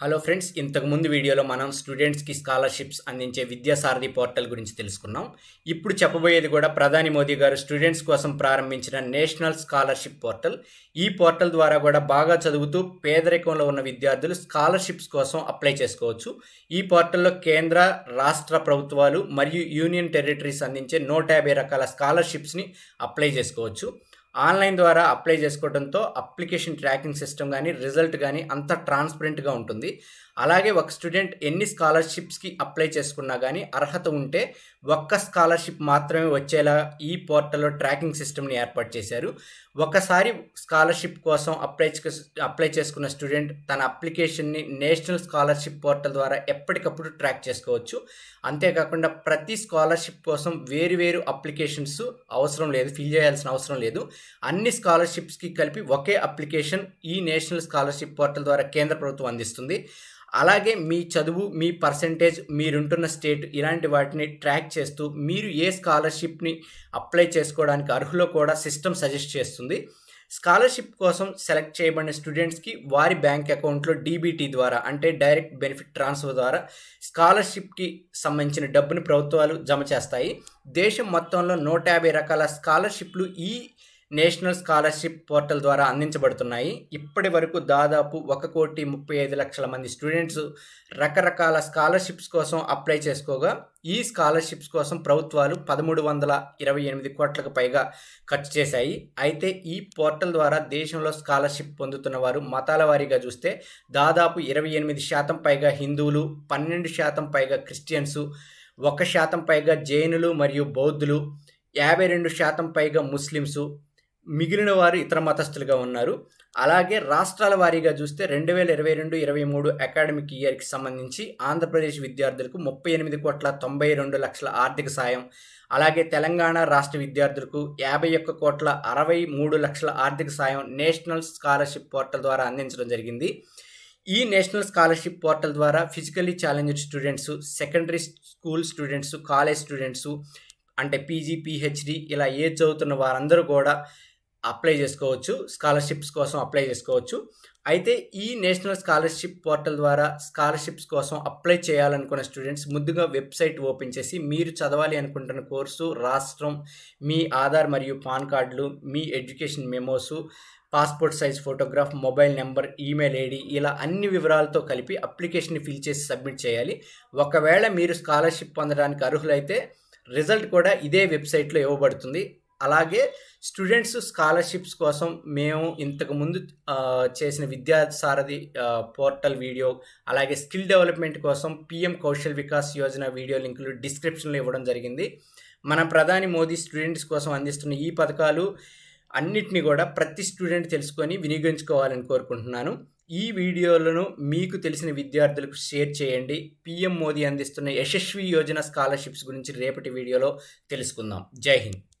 Hello friends ఇంతకు ముందు వీడియోలో మనం స్టూడెంట్స్కి స్కాలర్షిప్స్ అందించే విద్యాసారథి పోర్టల్ గురించి తెలుసుకున్నాం. ఇప్పుడు చెప్పబోయేది కూడా ప్రధాని మోదీ గారు స్టూడెంట్స్ కోసం ప్రారంభించిన నేషనల్ స్కాలర్షిప్ పోర్టల్. ఈ పోర్టల్ ద్వారా కూడా బాగా చదువుతూ పేదరికంలో ఉన్న విద్యార్థులు స్కాలర్షిప్స్ కోసం అప్లై చేసుకోవచ్చు. ఈ పోర్టల్లో కేంద్ర రాష్ట్ర ప్రభుత్వాలు మరియు యూనియన్ టెరిటరీస్ అందించే నూట యాభై రకాల స్కాలర్షిప్స్ని అప్లై చేసుకోవచ్చు. ఆన్లైన్ ద్వారా అప్లై చేసుకోవడంతో అప్లికేషన్ ట్రాకింగ్ సిస్టమ్ కానీ రిజల్ట్ కానీ అంత ట్రాన్స్పరెంట్గా ఉంటుంది. అలాగే ఒక స్టూడెంట్ ఎన్ని స్కాలర్షిప్స్కి అప్లై చేసుకున్నా కానీ అర్హత ఉంటే ఒక్క స్కాలర్షిప్ మాత్రమే వచ్చేలా ఈ పోర్టల్లో ట్రాకింగ్ సిస్టమ్ని ఏర్పాటు చేశారు. ఒకసారి స్కాలర్షిప్ కోసం అప్లై అప్లై చేసుకున్న స్టూడెంట్ తన అప్లికేషన్ని నేషనల్ స్కాలర్షిప్ పోర్టల్ ద్వారా ఎప్పటికప్పుడు ట్రాక్ చేసుకోవచ్చు. అంతేకాకుండా ప్రతి స్కాలర్షిప్ కోసం వేరు వేరు అప్లికేషన్స్ అవసరం లేదు ఫిల్ చేయాల్సిన అవసరం లేదు. అన్ని స్కాలర్షిప్స్కి కలిపి ఒకే అప్లికేషన్ ఈ నేషనల్ స్కాలర్షిప్ పోర్టల్ ద్వారా కేంద్ర ప్రభుత్వం అందిస్తుంది. అలాగే మీ చదువు మీ పర్సంటేజ్ మీరుంటున్న స్టేట్ ఇలాంటి వాటిని ట్రాక్ చేస్తూ మీరు ఏ స్కాలర్షిప్ని అప్లై చేసుకోవడానికి అర్హులో కూడా సిస్టమ్ సజెస్ట్ చేస్తుంది. స్కాలర్షిప్ కోసం సెలెక్ట్ చేయబడిన స్టూడెంట్స్కి వారి బ్యాంక్ అకౌంట్లో డీబీటీ ద్వారా అంటే డైరెక్ట్ బెనిఫిట్ ట్రాన్స్ఫర్ ద్వారా స్కాలర్షిప్కి సంబంధించిన డబ్బుని ప్రభుత్వాలు జమ చేస్తాయి. దేశం మొత్తంలో నూట యాభై రకాల స్కాలర్షిప్లు ఈ నేషనల్ స్కాలర్షిప్ పోర్టల్ ద్వారా అందించబడుతున్నాయి. ఇప్పటి వరకు దాదాపు ఒక కోటి ముప్పై ఐదు లక్షల మంది స్టూడెంట్స్ రకరకాల స్కాలర్షిప్స్ కోసం అప్లై చేసుకోగా ఈ స్కాలర్షిప్స్ కోసం ప్రభుత్వాలు పదమూడు వందల ఇరవై ఎనిమిది కోట్లకు పైగా ఖర్చు చేశాయి. అయితే ఈ పోర్టల్ ద్వారా దేశంలో స్కాలర్షిప్ పొందుతున్న వారు మతాల వారీగా చూస్తే దాదాపు ఇరవై ఎనిమిది శాతం పైగా హిందువులు పన్నెండు శాతం పైగా క్రిస్టియన్స్ ఒక శాతం పైగా జైనులు మరియు బౌద్ధులు యాభై రెండు శాతం పైగా ముస్లిమ్సు మిగిలిన వారు ఇతర మతస్థులుగా ఉన్నారు. అలాగే రాష్ట్రాల వారీగా చూస్తే రెండు వేల ఇరవై రెండు ఇరవై మూడు అకాడమిక్ ఇయర్కి సంబంధించి ఆంధ్రప్రదేశ్ విద్యార్థులకు ముప్పై ఎనిమిది కోట్ల తొంభై రెండు లక్షల ఆర్థిక సాయం. అలాగే తెలంగాణ రాష్ట్ర విద్యార్థులకు యాభై ఒక్క కోట్ల అరవై మూడు లక్షల ఆర్థిక సాయం నేషనల్ స్కాలర్షిప్ పోర్టల్ ద్వారా అందించడం జరిగింది. ఈ నేషనల్ స్కాలర్షిప్ పోర్టల్ ద్వారా physically challenged students secondary school students college students అంటే పీజీ పిహెచ్డి ఇలా ఏ చదువుతున్న వారందరూ కూడా అప్లై చేసుకోవచ్చు స్కాలర్షిప్స్ కోసం అప్లై చేసుకోవచ్చు. అయితే ఈ నేషనల్ స్కాలర్షిప్ పోర్టల్ ద్వారా స్కాలర్షిప్స్ కోసం అప్లై చేయాలనుకున్న స్టూడెంట్స్ ముందుగా వెబ్సైట్ ఓపెన్ చేసి మీరు చదవాలి అనుకుంటున్న కోర్సు రాష్ట్రం మీ ఆధార్ మరియు పాన్ కార్డులు మీ education memos passport size photograph mobile number email ID ఇలా అన్ని వివరాలతో కలిపి అప్లికేషన్ ఫిల్ చేసి సబ్మిట్ చేయాలి. ఒకవేళ మీరు స్కాలర్షిప్ పొందడానికి అర్హులైతే రిజల్ట్ కూడా ఇదే వెబ్సైట్లో ఇవ్వబడుతుంది. అలాగే స్టూడెంట్స్ స్కాలర్షిప్స్ కోసం మేము ఇంతకుముందు చేసిన విద్యా సారథి పోర్టల్ వీడియో అలాగే స్కిల్ డెవలప్మెంట్ కోసం పిఎం కౌశల్ వికాస్ యోజన వీడియో లింకులు డిస్క్రిప్షన్లో ఇవ్వడం జరిగింది. మన ప్రధాని మోదీ స్టూడెంట్స్ కోసం అందిస్తున్న ఈ పథకాలు అన్నిటిని కూడా ప్రతి స్టూడెంట్ తెలుసుకొని వినియోగించుకోవాలని కోరుకుంటున్నాను. ఈ వీడియోలను మీకు తెలిసిన విద్యార్థులకు షేర్ చేయండి. పిఎం మోదీ అందిస్తున్న యశస్వి యోజన స్కాలర్షిప్స్ గురించి రేపటి వీడియోలో తెలుసుకుందాం. జై హింద్.